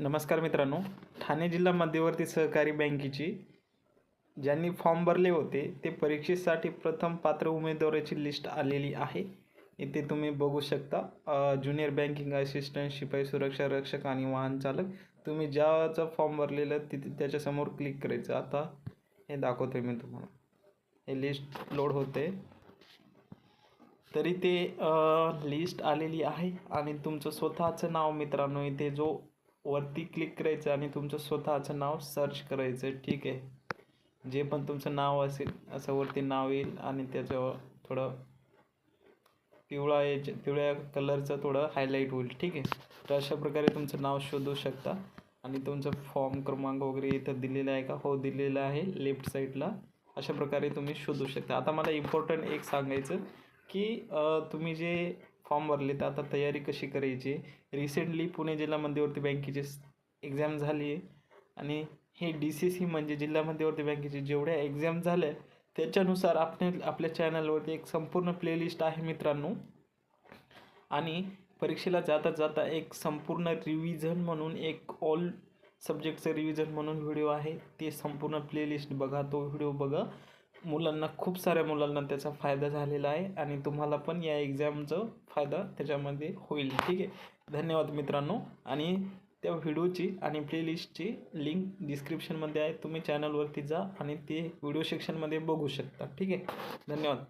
नमस्कार मित्रांनो. ठाणे जिल्हा मध्यवर्ती सहकारी बँकेची ज्यांनी फॉर्म भरले होते ते परीक्षेसाठी प्रथम पात्र उमेदवाराची लिस्ट आलेली आहे. इथे तुम्ही बघू शकता ज्युनियर बँकिंग असिस्टंट शिपाई सुरक्षा रक्षक आणि वाहन चालक. तुम्ही ज्याचं फॉर्म भरलेलं तिथे त्याच्यासमोर क्लिक करायचं. आता हे दाखवतोय मी तुम्हाला. हे लिस्ट लोड होते. तरी ते लिस्ट आलेली आहे. आणि तुमचं स्वतःचं नाव मित्रांनो इथे जो वरती क्लिक करायचं आणि तुमचं स्वतःचं नाव सर्च करायचं. ठीक आहे? जे पण तुमचं नाव असेल असं वरती नाव येईल आणि त्याच्यावर थोडं पिवळा याच्या पिवळ्या कलरचं थोडं हायलाईट होईल. ठीक आहे? तर अशा प्रकारे तुमचं नाव शोधू शकता. आणि तुमचं फॉर्म क्रमांक वगैरे इथं दिलेला आहे का? हो दिलेला आहे लेफ्ट साईडला अशा प्रकारे तुम्ही शोधू शकता. आता मला इम्पॉर्टंट एक सांगायचं की तुम्ही जे फॉर्म भरले तर आता तयारी कशी करायची? रिसेंटली पुणे जिल्हा मध्यवर्ती बँकेची एक्झाम झाली आहे. आणि हे डी सी सी म्हणजे जिल्हा मध्यवर्ती बँकेची जेवढ्या एक्झाम झाल्या त्याच्यानुसार आपण आपल्या चॅनलवरती एक संपूर्ण प्लेलिस्ट आहे मित्रांनो. आणि परीक्षेला जाता जाता एक संपूर्ण रिव्हिजन म्हणून एक ऑल सब्जेक्टचं रिव्हिजन म्हणून व्हिडिओ आहे. ते संपूर्ण प्लेलिस्ट बघा तो व्हिडिओ बघा. मुलांना खूप साऱ्या मुलांना त्याचा फायदा झालेला आहे आणि तुम्हाला पण या एक्झामचं फायदा त्याच्यामध्ये होईल. ठीक आहे? धन्यवाद मित्रांनो. आणि त्या व्हिडिओची आणि प्लेलिस्टची लिंक डिस्क्रिप्शनमध्ये आहे. तुम्ही चॅनलवरती जा आणि ते व्हिडिओ सेक्शनमध्ये बघू शकता. ठीक आहे? धन्यवाद.